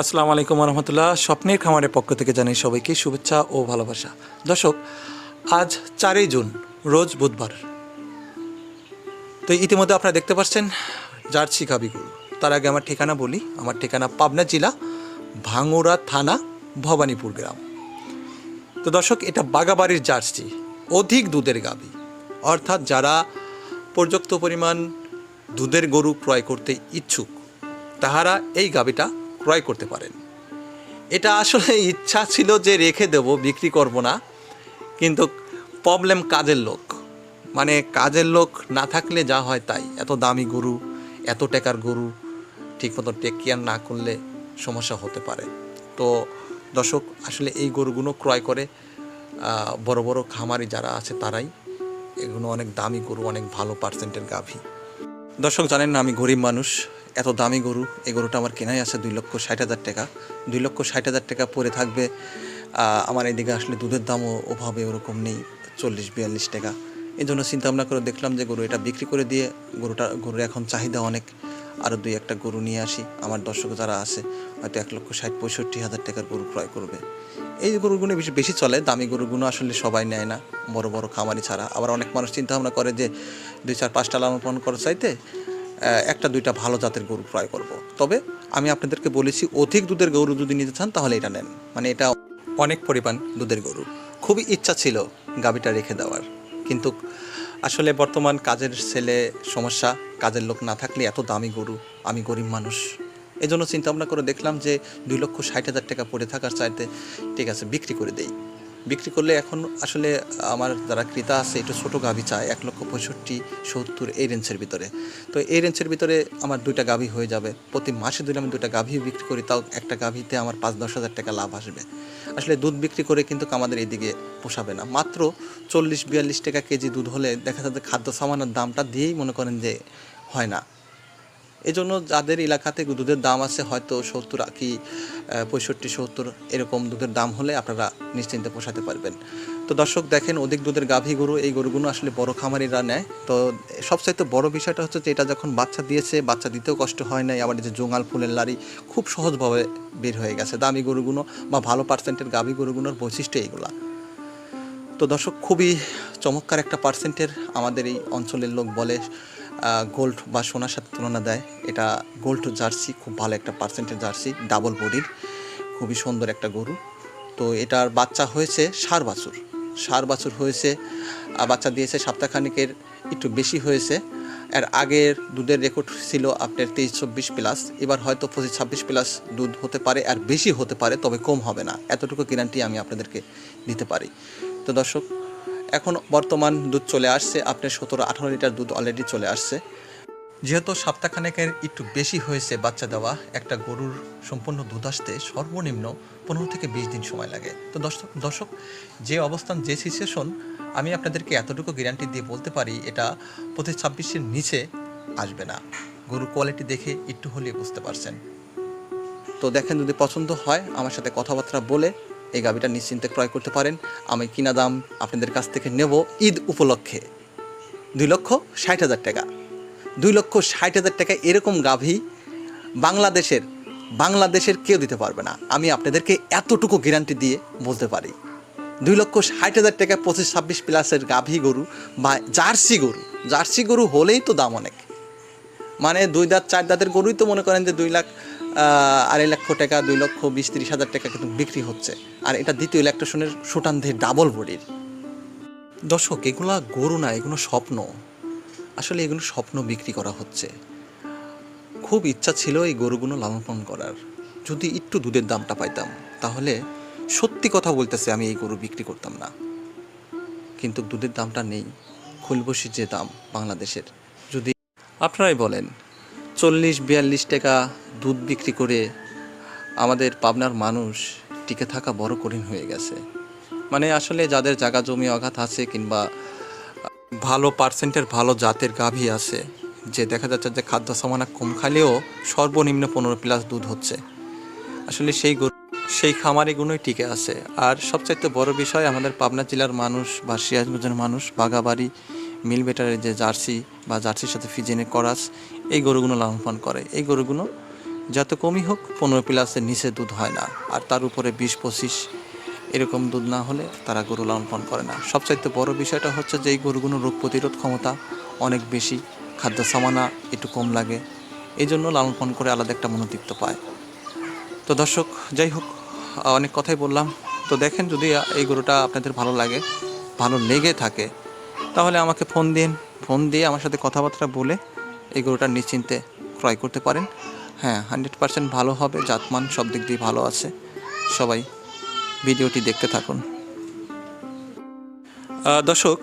আসসালামু আলাইকুম রহমতুল্লাহ স্বপ্নের খামারের পক্ষ থেকে জানাই সবাইকে শুভেচ্ছা ও ভালোবাসা। দর্শক, আজ চারই জুন, রোজ বুধবার। তো ইতিমধ্যে আপনারা দেখতে পাচ্ছেন, জার্সি গাবিগুলো তার আগে আমার ঠিকানা বলি, আমার ঠিকানা পাবনা জেলা ভাঙুরা থানা, ভবানীপুর গ্রাম। তো দর্শক, এটা বাগাবাড়ির জার্সি, অধিক দুধের গাবি অর্থাৎ যারা পর্যাপ্ত পরিমাণ দুধের গরু ক্রয় করতে ইচ্ছুক, তাহারা এই গাবিটা ক্রয় করতে পারেন। এটা আসলে ইচ্ছা ছিল যে রেখে দেব, বিক্রি করব না। কিন্তু প্রবলেম কাজের লোক। মানে কাজের লোক না থাকলে যা হয় তাই। এত দামি গরু, এত টাকার গরু, ঠিকমতো টেক কেয়ার না করলে সমস্যা হতে পারে। তো দর্শক, আসলে এই গরুগুলো ক্রয় করে বড় বড় খামারি যারা আছে তারাই এগুলো অনেক দামি গরু, অনেক ভালো পার্সেন্টের গাভী। দর্শক, জানেন না আমি গরিব মানুষ। এত দামি গরু, এই গরুটা আমার কেনাই আছে দুই লক্ষ ষাট হাজার টাকা। দুই লক্ষ ষাট হাজার টাকা পরে থাকবে। আমার এদিকে আসলে দুধের দামও ওভাবে ওরকম নেই, চল্লিশ, বিয়াল্লিশ টাকা। এই জন্য চিন্তা ভাবনা করে দেখলাম যে গরু এটা বিক্রি করে দিয়ে গরুটা, গরুর এখন চাহিদা অনেক। আরও দুই একটা গরু নিয়ে আসি। আমার দর্শক যারা আছে, হয়তো এক লক্ষ ষাট, পঁয়ষট্টি হাজার টাকার গরু ক্রয় করবে। এই গরুগুলো বেশি বেশি চলে, দামি গরুগুলো আসলে সবাই নেয় না। বড় বড় খামারি ছাড়া। আবার অনেক মানুষ চিন্তা ভাবনা করে যে দুই চার, পাঁচটা লালন পালন করার চাইতে একটা দুইটা ভালো জাতের গরু ক্রয় করব। তবে আমি আপনাদেরকে বলেছি, অধিক দুধের গরু যদি নিতে চান, তাহলে এটা নেন। মানে এটা অনেক পরিমাণ দুধের গরু। খুবই ইচ্ছা ছিল গাবিটা রেখে দেওয়ার। কিন্তু আসলে বর্তমান কাজের ছেলে সমস্যা, কাজের লোক না থাকলে এত দামি গরু, আমি গরিব মানুষ। এজন্য চিন্তা ভাবনা করে দেখলাম যে দুই লক্ষ ষাট হাজার টাকা পড়ে থাকার চাইতে ঠিক আছে, বিক্রি করে দেই। বিক্রি করলে এখন আসলে আমার যারা ক্রেতা আছে, একটু ছোটো গাভি চায়, এক লক্ষ পঁয়ষট্টি, সত্তর এই রেঞ্জের ভিতরে। তো এই রেঞ্জের ভিতরে আমার দুইটা গাভি হয়ে যাবে। প্রতি মাসে যদি আমি দুইটা গাভি বিক্রি করি, তাও একটা গাভিতে আমার পাঁচ দশ হাজার টাকা লাভ আসবে। আসলে দুধ বিক্রি করে কিন্তু আমাদের এইদিকে পোষাবে না। মাত্র চল্লিশ বিয়াল্লিশ টাকা কেজি দুধ হলে দেখা যাচ্ছে খাদ্য সামানের দামটা দিয়েই মনে করেন যে হয় না। এই জন্য যাদের এলাকাতে দুধের দাম আছে হয়তো সত্তর কি পঁয়ষট্টি, সত্তর এরকম দুধের দাম হলে আপনারা নিশ্চিন্তে পোষাতে পারবেন। তো দর্শক দেখেন, অধিক দুধের গাভী গরু, এই গরুগুলো আসলে বড় খামারিরা নেয়। তো সবচাইতে বড় বিষয়টা হচ্ছে যে, এটা যখন বাচ্চা দিয়েছে, বাচ্চা দিতেও কষ্ট হয় নাই, আবার যে জোঙাল ফুলের লাড়ি খুব সহজভাবে বের হয়ে গেছে। দামি গরুগুলো বা ভালো পার্সেন্টের গাভী গরুগুলোর বৈশিষ্ট্য এইগুলা। তো দর্শক, খুবই চমৎকার একটা পার্সেন্টের আমাদের এই অঞ্চলের লোক বলে গোল্ড বা সোনার সাথে তুলনা দেয়। এটা গোল্ড জার্সি খুব ভালো একটা পার্সেন্টের জার্সি ডাবল বডির খুবই সুন্দর একটা গরু। তো এটার বাচ্চা হয়েছে সার বাছুর। সার বাছুর হয়েছে বাচ্চা দিয়েছে সপ্তাহখানিকের, একটু বেশি হয়েছে। এর আগের দুধের রেকর্ড ছিল আপনার তেইশ চব্বিশ প্লাস এবার হয়তো পঁচিশ ছাব্বিশ প্লাস দুধ হতে পারে, আর বেশি হতে পারে, তবে কম হবে না। এতটুকু গ্যারান্টি আমি আপনাদেরকে দিতে পারি। তো দর্শক এখন বর্তমান দুধ চলে আসছে আপনার সতেরো আঠারো লিটার দুধ অলরেডি চলে আসছে। যেহেতু সপ্তাহখানেকের একটু বেশি হয়েছে বাচ্চা দেওয়া, একটা গরুর সম্পূর্ণ দুধ আসতে সর্বনিম্ন পনেরো থেকে বিশ দিন সময় লাগে। তো দর্শক দর্শক, যে অবস্থান, যে সিচুয়েশন আমি আপনাদেরকে এতটুকু গ্যারান্টি দিয়ে বলতে পারি, এটা পঁচিশ ছাব্বিশের নিচে আসবে না। গরুর কোয়ালিটি দেখে একটু হলে বুঝতে পারছেন। তো দেখেন যদি পছন্দ হয়, আমার সাথে কথাবার্তা বলে এই গাভিটা নিশ্চিন্তে ক্রয় করতে পারেন। আমি কিনা দাম আপনাদের কাছ থেকে নেব ঈদ উপলক্ষে। দুই লক্ষ ষাট হাজার টাকা। দুই লক্ষ ষাট হাজার টাকা এরকম গাভী বাংলাদেশের বাংলাদেশের কেউ দিতে পারবে না। আমি আপনাদেরকে এতটুকু গ্যারান্টি দিয়ে বলতে পারি। দুই লক্ষ ষাট হাজার টাকা পঁচিশ, ছাব্বিশ প্লাসের গাভী গরু বা জার্সি গরু। জার্সি গরু হলেই তো দাম অনেক। মানে দুই দাঁত, চার দাঁতের গরুই তো মনে করেন যে দুই লাখ আড়াই লক্ষ টাকা, দুই লক্ষ বিশ তিরিশ হাজার টাকা কিন্তু বিক্রি হচ্ছে। আর এটা দ্বিতীয় ইলেকট্রশনের সুটান্ধে ডাবল বডির দর্শক, এগুলা গরু না, এগুলো স্বপ্ন। আসলে এগুলো স্বপ্ন বিক্রি করা হচ্ছে। খুব ইচ্ছা ছিল এই গরুগুলো লালন পালন করার। যদি একটু দুধের দামটা পাইতাম, তাহলে সত্যি কথা বলতেছে, আমি এই গরু বিক্রি করতাম না। কিন্তু দুধের দামটা নেই। খুলবসির যে দাম বাংলাদেশের, যদি আপনারাই বলেন চল্লিশ বিয়াল্লিশ টাকা দুধ বিক্রি করে আমাদের পাবনার মানুষ টিকে থাকা বড় কঠিন হয়ে গেছে। মানে আসলে যাদের জায়গা জমি অঘাত আছে কিংবা ভালো পার্সেন্টের ভালো জাতের গাভী আছে, যে দেখা যাচ্ছে যে খাদ্য সামানা কম খালেও সর্বনিম্ন পনেরো প্লাস দুধ হচ্ছে। আসলে সেই গরু, সেই খামারিগুলোই টিকে আছে। আর সবচাইতে বড় বিষয় আমাদের পাবনা জেলার মানুষ বা সিরাজগঞ্জের মানুষ বাগাবাড়ি মিল বেটারের যে জার্সি বা জার্সির সাথে ফিজেনে করাস, এই গরুগুলো লালন পালন করে। এই গরুগুলো যত কমই হোক পনেরো প্লাসের নিচে দুধ হয় না, আর তার উপরে বিশ পঁচিশ এরকম দুধ না হলে তারা গরু লালন পালন করে না। সবচাইতে বড় বিষয়টা হচ্ছে যে এই গরুগুলোর রোগ প্রতিরোধ ক্ষমতা অনেক বেশি, খাদ্য সামানা একটু কম লাগে এই জন্য লালন পালন করে আলাদা একটা মনোতৃপ্ত পায়। তো দর্শক, যাই হোক, অনেক কথাই বললাম। তো দেখেন যদি এই গরুটা আপনাদের ভালো লাগে, ভালো লেগে থাকে তাহলে আমাকে ফোন দিন, ফোন দিয়ে আমার সাথে কথাবার্তা বলে এই গরুটা নিশ্চিন্তে ক্রয় করতে পারেন। হ্যাঁ হান্ড্রেড পার্সেন্ট ভালো হবে, জাতমান সব দিক দিয়ে ভালো আছে। সবাই ভিডিওটি দেখতে থাকুন। দর্শক,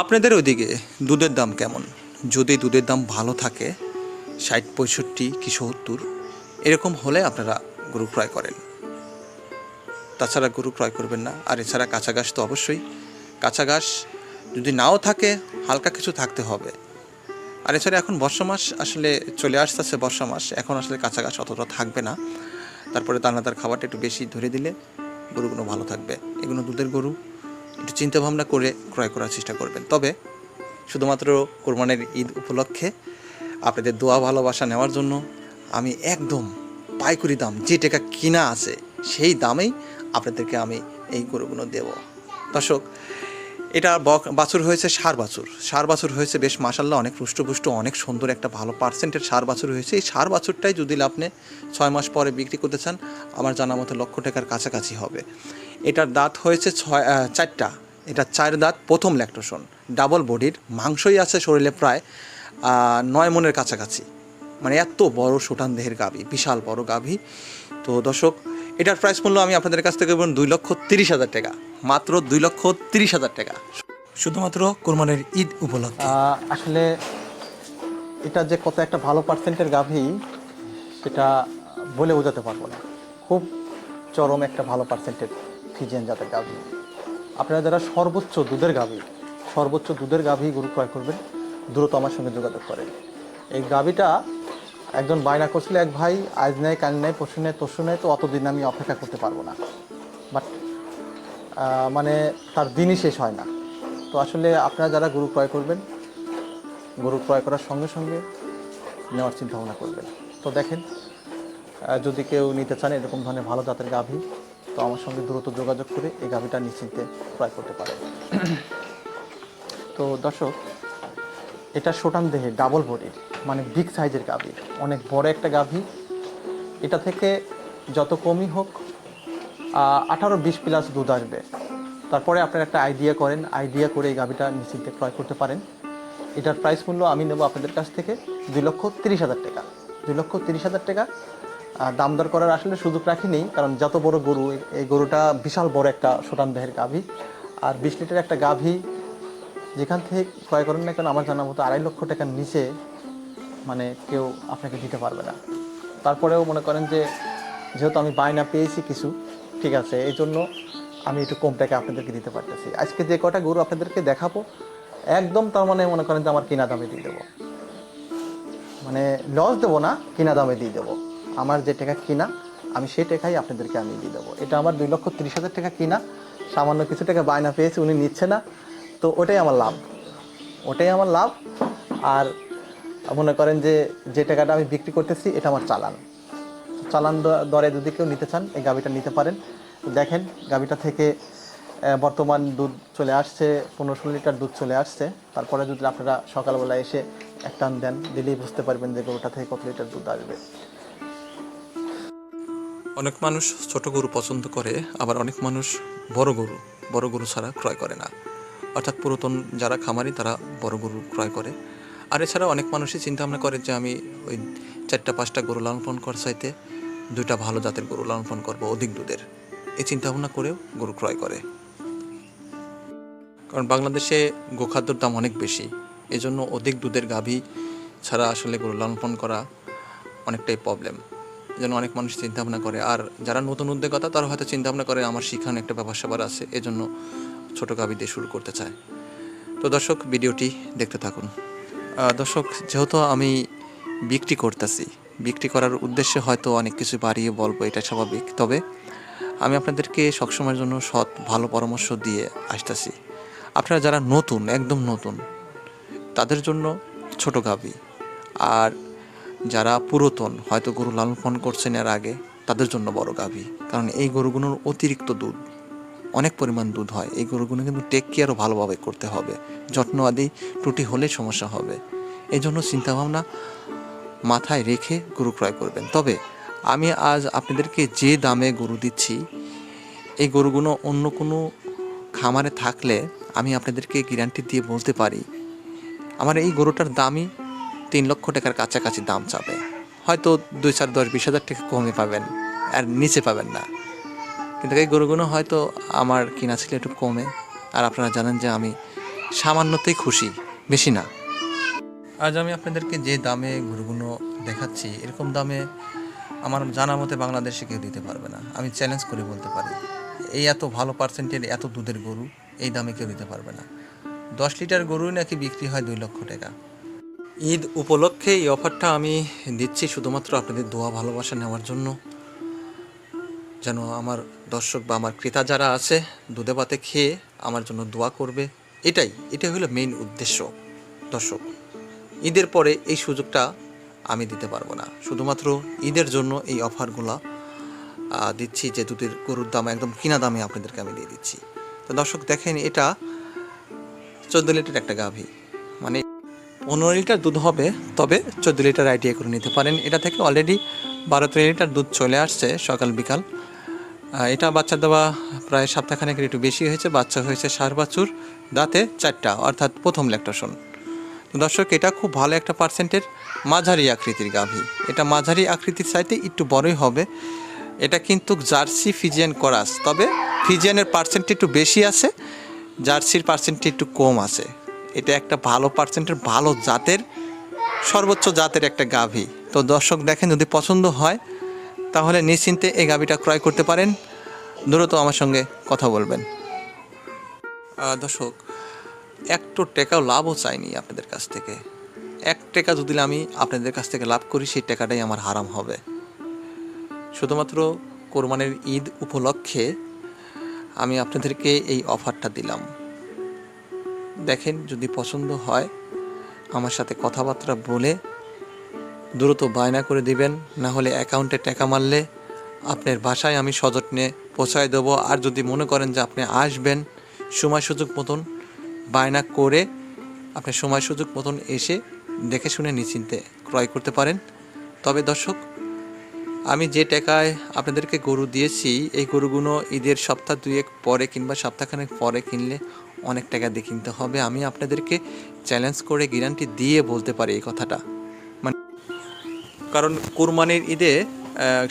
আপনাদের ওইদিকে দুধের দাম কেমন? যদি দুধের দাম ভালো থাকে, ষাট পঁয়ষট্টি কি সত্তর, এরকম হলে আপনারা গরু ক্রয় করেন। তাছাড়া গরু ক্রয় করবেন না। আর এছাড়া কাঁচা ঘাস তো অবশ্যই। কাঁচা ঘাস যদি নাও থাকে, হালকা কিছু থাকতে হবে। আর এছাড়া এখন বর্ষা মাস আসলে চলে আসতেছে বর্ষা মাস এখন আসলে ঘাস অতটা থাকবে না। তারপরে দানাদার খাবারটা একটু বেশি ধরে দিলে গরুগুলো ভালো থাকবে। এগুলো দুধের গরু। একটু চিন্তাভাবনা করে ক্রয় করার চেষ্টা করবেন। তবে শুধুমাত্র কোরবানের ঈদ উপলক্ষে আপনাদের দোয়া ভালোবাসা নেওয়ার জন্য আমি একদম পাইকারি দাম, যে টাকা কিনা আছে, সেই দামেই আপনাদেরকে আমি এই গরুগুলো দেব। দর্শক এটা বাছুর হয়েছে সার বাছুর। সার বাছুর হয়েছে বেশ মাসাল্লাহ অনেক রুষ্টপুষ্ট অনেক সুন্দর একটা ভালো পার্সেন্টের সার বাছুর হয়েছে। এই সার বাছুরটাই যদি আপনি ছয় মাস পরে বিক্রি করতে চান, আমার জানা মতো লক্ষ টাকার কাছাকাছি হবে। এটার দাঁত হয়েছে ছয় চারটা। এটা চার দাঁত, প্রথম ল্যাকটোশন ডাবল বডির মাংসই আছে শরীরে প্রায় নয় মনের কাছাকাছি। মানে এত বড় সুটান দেহের গাভী, বিশাল বড় গাভী। তো দর্শক এটার প্রাইস মূল্য আমি আপনাদের কাছ থেকে বলুন দুই লক্ষ তিরিশ হাজার টাকা। মাত্র দুই লক্ষ তিরিশ হাজার টাকা। শুধুমাত্র কোরবানের ঈদ উপলক্ষে। আসলে এটা যে কত একটা ভালো পার্সেন্টের গাভী সেটা বলে বোঝাতে পারব না। খুব চরম একটা ভালো পার্সেন্টের ফিজিয়ান জাতের গাভী। আপনারা যারা সর্বোচ্চ দুধের গাভী সর্বোচ্চ দুধের গাভী গরু ক্রয় করবেন দ্রুত আমার সঙ্গে যোগাযোগ করেন। এই গাভীটা একজন বায়না করছিল, এক ভাই আজ নেয় কাল নেয় পশু নেয় তসু নেয় তো অতদিন আমি অপেক্ষা করতে পারব না। বাট মানে তার দিনই শেষ হয় না। তো আসলে আপনারা যারা গরু ক্রয় করবেন, গরু ক্রয় করার সঙ্গে সঙ্গে নেওয়ার চিন্তা ভাবনা করবেন। তো দেখেন যদি কেউ নিতে চান এরকম ধরনের ভালো জাতের গাভী, তো আমার সঙ্গে দ্রুত যোগাযোগ করে এই গাভীটা নিশ্চিন্তে ক্রয় করতে পারে তো দর্শক এটা সোটান দেহে ডাবল বডির মানে বিগ সাইজের গাভী। অনেক বড় একটা গাভী। এটা থেকে যত কমই হোক আঠারো বিশ প্লাস দুধ আসবে। তারপরে আপনারা একটা আইডিয়া করেন আইডিয়া করে এই গাভিটা নিশ্চিন্তে ক্রয় করতে পারেন। এটার প্রাইস মূল্য আমি নেব আপনাদের কাছ থেকে দুই লক্ষ তিরিশ হাজার টাকা। দুই লক্ষ তিরিশ হাজার টাকা। দাম দর করার আসলে সুযোগ রাখিনি কারণ যত বড় গরু, এই গরুটা বিশাল বড় একটা সোটান দেহের গাভী। আর বিশ লিটার একটা গাভী যেখান থেকে ক্রয় করেন না কেন, আমার জানা মতো আড়াই লক্ষ টাকার নিচে মানে কেউ আপনাকে দিতে পারবে না। তারপরেও মনে করেন যে, যেহেতু আমি বায়না পেয়েছি কিছু, ঠিক আছে, এই জন্য আমি একটু কম টাকা আপনাদেরকে দিতে পারতেছি। আজকে যে কটা গরু আপনাদেরকে দেখাবো, একদম তার মানে মনে করেন যে আমার কিনা দামে দিয়ে দেবো। মানে লস দেবো না, কিনা দামে দিয়ে দেবো। আমার যে টাকা কিনা, আমি সেই টাকাই আপনাদেরকে আমি দিয়ে দেবো। এটা আমার দুই লক্ষ তিরিশ হাজার টাকা কিনা, সামান্য কিছু টাকা বায়না পেয়েছি, উনি নিচ্ছে না। তো ওটাই আমার লাভ। ওটাই আমার লাভ। আর মনে করেন যে যে টাকাটা আমি বিক্রি করতেছি, এটা আমার চালান। চালান দরে যদি কেউ নিতে চান, এই গাভিটা নিতে পারেন। দেখেন, গাভিটা থেকে বর্তমান দুধ চলে আসছে পনেরো ষোলো লিটার দুধ চলে আসছে। তারপরে যদি আপনারা সকালবেলা এসে এক টান দেন, দিলেই বুঝতে পারবেন যে গরুটা থেকে কত লিটার দুধ আসবে। অনেক মানুষ ছোট গরু পছন্দ করে, আবার অনেক মানুষ বড় গরু বড় গরু ছাড়া ক্রয় করে না। অর্থাৎ পুরাতন যারা খামারি, তারা বড় গরু ক্রয় করে। আর এছাড়া অনেক মানুষই চিন্তা ভাবনা করে যে আমি ওই চারটা, পাঁচটা গরু লালন পালন করার চাইতে দুইটা ভালো জাতের গরু লালন পালন করব অধিক দুধের। এই চিন্তা ভাবনা করেও গরু ক্রয় করে। কারণ বাংলাদেশে গোখাদ্যর দাম অনেক বেশি। এজন্য অধিক দুধের গাভী ছাড়া আসলে গরু লালন পালন করা অনেকটাই প্রবলেম যেন অনেক মানুষ চিন্তা ভাবনা করে। আর যারা নতুন উদ্যোগতা তারা হয়তো চিন্তা ভাবনা করে, আমার শিখানো একটা স্যাপার আছে। এজন্য ছোটো গাভী দিয়ে শুরু করতে চায়। তো দর্শক, ভিডিওটি দেখতে থাকুন। দর্শক, যেহেতু আমি বিক্রি করতেছি, বিক্রি করার উদ্দেশ্যে হয়তো অনেক কিছু বাড়িয়ে বলব, এটা স্বাভাবিক। তবে আমি আপনাদেরকে সবসময়ের জন্য সৎ, ভালো পরামর্শ দিয়ে আসতেছি। আপনারা যারা নতুন, একদম নতুন, তাদের জন্য ছোট গাভী। আর যারা পুরাতন, হয়তো গরু লালন পালন করছেন এর আগে, তাদের জন্য বড় গাভী। কারণ এই গরুগুলোর অতিরিক্ত দুধ অনেক পরিমাণ দুধ হয়। এই গরুগুলো কিন্তু টেক কেয়ারও ভালোভাবে করতে হবে। যত্ন আদি ত্রুটি হলে সমস্যা হবে। এই জন্য চিন্তাভাবনা মাথায় রেখে গরু ক্রয় করবেন। তবে আমি আজ আপনাদেরকে যে দামে গরু দিচ্ছি, এই গরুগুলো অন্য কোনো খামারে থাকলে আমি আপনাদেরকে গ্যারান্টি দিয়ে বলতে পারি, আমার এই গরুটার দামই তিন লক্ষ টাকার কাছাকাছি দাম চাবে। হয়তো দুই চার দশ বিশ হাজার টাকা কমে পাবেন, আর নিচে পাবেন না। কিন্তু এই গরুগুলো হয়তো আমার কিনা ছিল একটু কমে। আর আপনারা জানেন যে আমি সামান্যতেই খুশি, বেশি না। আজ আমি আপনাদেরকে যে দামে গরুগুলো দেখাচ্ছি, এরকম দামে আমার জানা মতে বাংলাদেশে কেউ দিতে পারবে না। আমি চ্যালেঞ্জ করে বলতে পারি, এই এত ভালো পার্সেন্টের এত দুধের গরু, এই দামে কেউ দিতে পারবে না। দশ লিটার গরুই নাকি বিক্রি হয় দুই লক্ষ টাকা। ঈদ উপলক্ষে এই অফারটা আমি দিচ্ছি শুধুমাত্র আপনাদের দোয়া ভালোবাসা নেওয়ার জন্য। যেন আমার দর্শক বা আমার ক্রেতা যারা আছে, দুধে ভাতে খেয়ে আমার জন্য দোয়া করবে। এটাই এটাই হলো মেইন উদ্দেশ্য। দর্শক, ঈদের পরে এই সুযোগটা আমি দিতে পারব না। শুধুমাত্র ঈদের জন্য এই অফারগুলো দিচ্ছি যে দুধের গরুর দাম একদম কিনা দামে আপনাদেরকে আমি দিয়ে দিচ্ছি। তো দর্শক, দেখেন এটা চোদ্দ লিটার একটা গাভী। মানে পনেরো লিটার দুধ হবে, তবে চোদ্দ লিটার আইটিআই করে নিতে পারেন। এটা থেকে অলরেডি বারো তেরো লিটার দুধ চলে আসছে সকাল বিকাল। এটা বাচ্চা দেওয়া প্রায় সপ্তাহখানেকের একটু বেশি হয়েছে। বাচ্চা হয়েছে সার বাছুর, দাঁতে চারটা, অর্থাৎ প্রথম ল্যাকটেশন দর্শক, এটা খুব ভালো একটা পার্সেন্টের মাঝারি আকৃতির গাভী। এটা মাঝারি আকৃতির চাইতে একটু বড়ই হবে। এটা কিন্তু জার্সি ফিজিয়ান করাস। তবে ফিজিয়ানের পার্সেন্ট একটু বেশি আছে, জার্সির পার্সেন্ট একটু কম আছে। এটা একটা ভালো পার্সেন্টের ভালো জাতের, সর্বোচ্চ জাতের একটা গাভী। তো দর্শক, দেখেন যদি পছন্দ হয় তাহলে নিশ্চিন্তে এই গাভীটা ক্রয় করতে পারেন। দ্রুত আমার সঙ্গে কথা বলবেন। দর্শক একটু টাকাও লাভও চাইনি আপনাদের কাছ থেকে। এক টাকা যদি আমি আপনাদের কাছ থেকে লাভ করি, সেই টাকাটাই আমার হারাম হবে। শুধুমাত্র কোরবানির ঈদ উপলক্ষে আমি আপনাদেরকে এই অফারটা দিলাম। দেখেন, যদি পছন্দ হয়, আমার সাথে কথাবার্তা বলে দ্রুত বায়না করে দিবেন, না হলে অ্যাকাউন্টে টাকা মারলে আপনার বাসায় আমি সযত্নে পৌঁছায় দেবো। আর যদি মনে করেন যে আপনি আসবেন সময় সুযোগ মতন, বায়না করে আপনি সময় সুযোগ মতন এসে দেখে শুনে নিশ্চিন্তে ক্রয় করতে পারেন। তবে দর্শক, আমি যে টাকায় আপনাদেরকে গরু দিয়েছি, এই গরুগুলো ঈদের সপ্তাহ দুয়েক পরে কিংবা সপ্তাহখানেক পরে কিনলে অনেক টাকা দিয়ে কিনতে হবে। আমি আপনাদেরকে চ্যালেঞ্জ করে গ্যারান্টি দিয়ে বলতে পারি এই কথাটা। কারণ কোরবানির ঈদে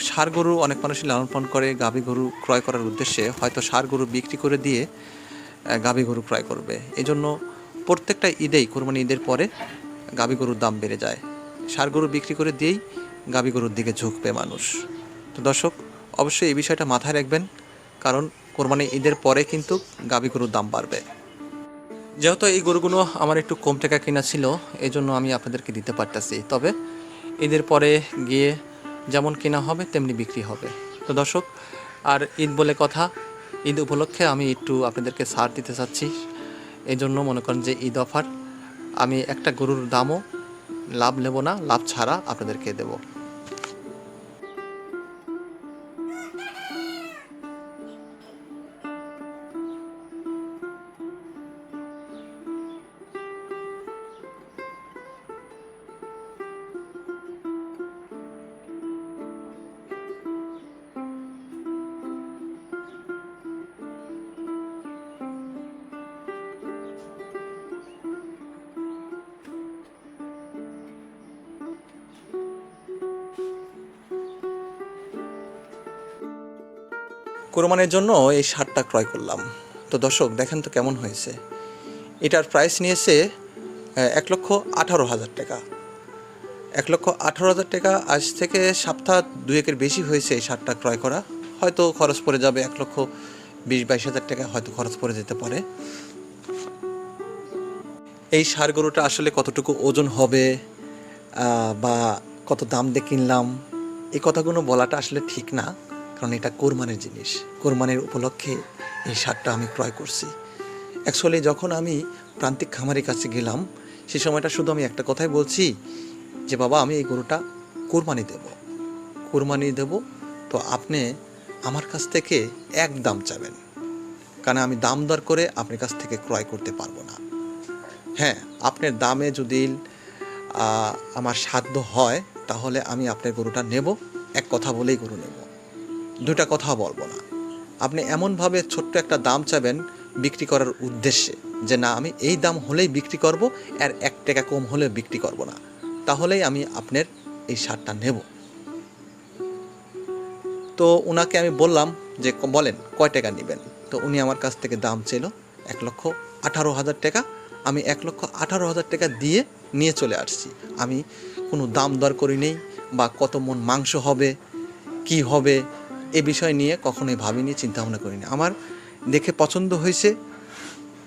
ষাঁড় গরু অনেক মানুষই লালন পালন করে, গাভী গরু ক্রয় করার উদ্দেশ্যে হয়তো ষাঁড় গরু বিক্রি করে দিয়ে গাভী গরু ক্রয় করবে। এই জন্য প্রত্যেকটা ঈদেই, কোরবানি ঈদের পরে গাভী গরুর দাম বেড়ে যায়। ষাঁড় গরু বিক্রি করে দিয়েই গাভী গরুর দিকে ঝুঁকবে মানুষ। তো দর্শক, অবশ্যই এই বিষয়টা মাথায় রাখবেন, কারণ কোরবানি ঈদের পরে কিন্তু গাভী গরুর দাম বাড়বে। যেহেতু এই গরুগুলো আমার একটু কম টাকা কেনা ছিল এই জন্য আমি আপনাদেরকে দিতে পারতেছি। তবে ঈদের পরে গিয়ে যেমন কেনা হবে, তেমনি বিক্রি হবে। তো দর্শক, আর ঈদ বলে কথা, ঈদ উপলক্ষে আমি একটু আপনাদেরকে সার দিতে চাচ্ছি। এই জন্য মনে করেন যে ঈদ অফার, আমি একটা গরুর দামও লাভ নেব না, লাভ ছাড়া আপনাদেরকে দেবো। কোরবানির জন্য এই শার্টটা ক্রয় করলাম। তো দর্শক, দেখেন তো কেমন হয়েছে। এটার প্রাইস নিয়েছে এক লক্ষ আঠারো হাজার টাকা। এক লক্ষ আঠারো হাজার টাকা আজ থেকে সপ্তাহ দুয়েকের বেশি হয়েছে এই শার্টটা ক্রয় করা। হয়তো খরচ পড়ে যাবে এক লক্ষ বিশ বাইশ হাজার টাকা, হয়তো খরচ পড়ে যেতে পারে। এই সার গরুটা আসলে কতটুকু ওজন হবে বা কত দাম দিয়ে কিনলাম, এই কথাগুলো বলাটা আসলে ঠিক না। কারণ এটা কোরবানির জিনিস। কোরবানির উপলক্ষে এই সারটা আমি ক্রয় করছি। অ্যাকচুয়ালি যখন আমি প্রান্তিক খামারের কাছে গেলাম সেই সময়টা শুধু আমি একটা কথাই বলছি যে, বাবা, আমি এই গরুটা কোরবানি দেব। কোরবানি দেব তো আপনি আমার কাছ থেকে এক দাম চাবেন। কারণ আমি দাম দর করে আপনার কাছ থেকে ক্রয় করতে পারব না। হ্যাঁ আপনার দামে যদি আমার সাধ্য হয়, তাহলে আমি আপনার গরুটা নেব। এক কথা বলেই গরু নেব। দুটা কথা বলব না। আপনি এমনভাবে ছোট্ট একটা দাম চাবেন বিক্রি করার উদ্দেশ্যে যে, না, আমি এই দাম হলেই বিক্রি করব, আর এক টাকা কম হলে বিক্রি করব না। তাহলেই আমি আপনার এই সারটা নেব। তো ওনাকে আমি বললাম যে, বলেন, কয় টাকা নেবেন? তো উনি আমার কাছ থেকে দাম ছিল এক লক্ষ আঠারো হাজার টাকা। আমি এক লক্ষ আঠারো হাজার টাকা দিয়ে নিয়ে চলে আসছি। আমি কোনো দাম দর করি নেই বা কত মন মাংস হবে, কি হবে এ বিষয় নিয়ে কখনোই ভাবিনি চিন্তা ভাবনা করিনি। আমার দেখে পছন্দ হয়েছে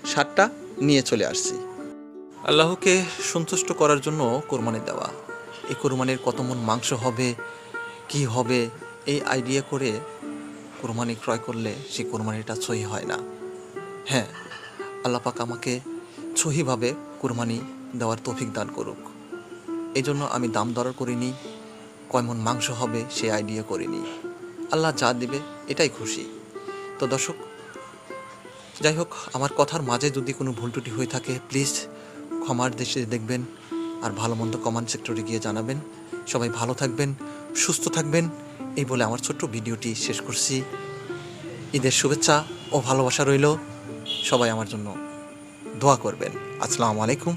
সারটা নিয়ে চলে আসছি। আল্লাহকে সন্তুষ্ট করার জন্য কোরবানি দেওয়া। এই কোরবানির কত মন মাংস হবে, কি হবে, এই আইডিয়া করে কোরবানি ক্রয় করলে সেই কোরবানিটা সহি হয় না। হ্যাঁ আল্লাপাক আমাকে সহিভাবে কোরবানি দেওয়ার তৌফিক দান করুক। এই জন্য আমি দাম দর করিনি, কয় মন মাংস হবে সেই আইডিয়া করিনি। আল্লাহ যা দিবে, এটাই খুশি। তো দর্শক যাই হোক আমার কথার মাঝে যদি কোনো ভুল ত্রুটি হয়ে থাকে প্লিজ ক্ষমার দেশে দেখবেন আর ভালো মন্দ কমেন্ট সেক্টরে গিয়ে জানাবেন। সবাই ভালো থাকবেন, সুস্থ থাকবেন, এই বলে আমার ছোট্ট ভিডিওটি শেষ করছি। ঈদের শুভেচ্ছা ও ভালোবাসা রইল। সবাই আমার জন্য দোয়া করবেন। আসসালামু আলাইকুম।